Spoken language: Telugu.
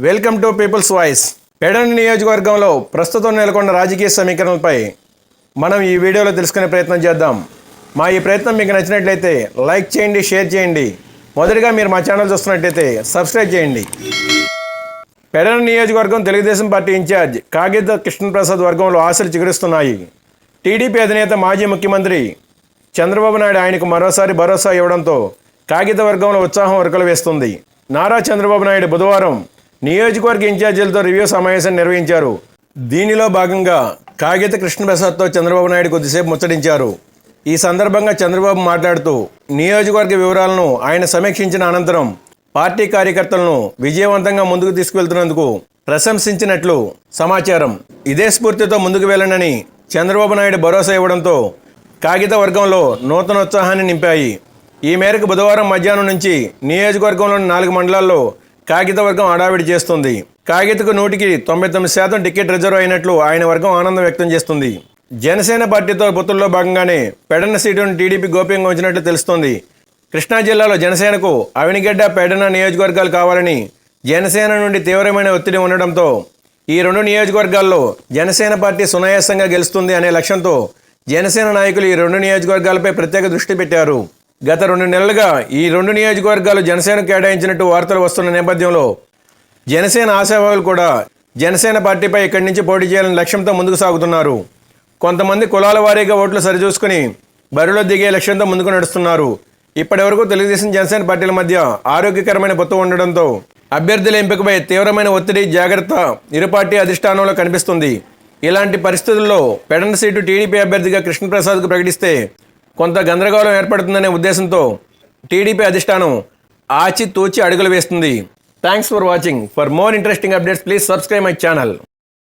Welcome to people's voice Pedana నియోజకవర్గంలో ప్రస్తుతం నెలకొన్న రాజకీయ సమీకరణలపై మనం ఈ వీడియోలో తెలుసుకునే ప్రయత్నం చేద్దాం. మా ఈ ప్రయత్నం మీకు నచ్చినట్లయితే లైక్ చేయండి షేర్ చేయండి. మొదటిగా మీరు మా ఛానల్ చూస్తున్నట్లయితే సబ్స్క్రైబ్ చేయండి. పెడన్ నియోజకవర్గం తెలుగుదేశం పార్టీ ఇన్ఛార్జ్ కాగిత కృష్ణప్రసాద్ వర్గంలో ఆశలు చిగురిస్తున్నాయి. టీడీపీ అధినేత మాజీ ముఖ్యమంత్రి చంద్రబాబు నాయుడు ఆయనకు మరోసారి భరోసా ఇవ్వడంతో కాగిత వర్గంలో ఉత్సాహం ఉరకలు వేస్తుంది. నారా చంద్రబాబు నాయుడు బుధవారం నియోజకవర్గ ఇన్ఛార్జీలతో రివ్యూ సమావేశం నిర్వహించారు. దీనిలో భాగంగా కాగిత కృష్ణప్రసాద్తో చంద్రబాబు నాయుడు కొద్దిసేపు ముచ్చటించారు. ఈ సందర్భంగా చంద్రబాబు మాట్లాడుతూ నియోజకవర్గ వివరాలను ఆయన సమీక్షించిన అనంతరం పార్టీ కార్యకర్తలను విజయవంతంగా ముందుకు తీసుకువెళ్తున్నందుకు ప్రశంసించినట్లు సమాచారం. ఇదే స్ఫూర్తితో ముందుకు వెళ్ళనని చంద్రబాబు నాయుడు భరోసా ఇవ్వడంతో కాగిత వర్గంలో నూతనోత్సాహాన్ని నింపాయి. ఈ మేరకు బుధవారం మధ్యాహ్నం నుంచి నియోజకవర్గంలోని నాలుగు మండలాల్లో కాగిత వర్గం హడావిడి చేస్తుంది. కాగితకు నూటికి తొంభై తొమ్మిది శాతం టికెట్ రిజర్వ్ అయినట్లు ఆయన వర్గం ఆనందం వ్యక్తం చేస్తుంది. జనసేన పార్టీతో పొత్తుల్లో భాగంగానే పెడన్న సీటును టీడీపీ గోప్యంగా ఉంచినట్లు తెలుస్తోంది. కృష్ణా జిల్లాలో జనసేనకు అవినిగడ్డ పెడన నియోజకవర్గాలు కావాలని జనసేన నుండి తీవ్రమైన ఒత్తిడి ఉండడంతో ఈ రెండు నియోజకవర్గాల్లో జనసేన పార్టీ సునాయాసంగా గెలుస్తుంది అనే లక్ష్యంతో జనసేన నాయకులు ఈ రెండు నియోజకవర్గాలపై ప్రత్యేక దృష్టి పెట్టారు. గత రెండు నెలలుగా ఈ రెండు నియోజకవర్గాలు జనసేన కేటాయించినట్టు వార్తలు వస్తున్న నేపథ్యంలో జనసేన ఆశావాహులు కూడా జనసేన పార్టీపై ఇక్కడి నుంచి పోటీ చేయాలని లక్ష్యంతో ముందుకు సాగుతున్నారు. కొంతమంది కులాల వారీగా ఓట్లు సరిచూసుకుని బరిలో దిగే లక్ష్యంతో ముందుకు నడుస్తున్నారు. ఇప్పటి వరకు తెలుగుదేశం జనసేన పార్టీల మధ్య ఆరోగ్యకరమైన పొత్తు ఉండడంతో అభ్యర్థుల ఎంపికపై తీవ్రమైన ఒత్తిడి జాగ్రత్త ఇరు పార్టీ అధిష్టానంలో కనిపిస్తుంది. ఇలాంటి పరిస్థితుల్లో పెడన సీటు టీడీపీ అభ్యర్థిగా కృష్ణప్రసాద్కు ప్రకటిస్తే కొంత గందరగోళం ఏర్పడుతుందనే ఉద్దేశంతో టీడీపీ అధిష్టానం ఆచితూచి అడుగులు వేస్తుంది. Thanks for watching for more interesting updates please subscribe my channel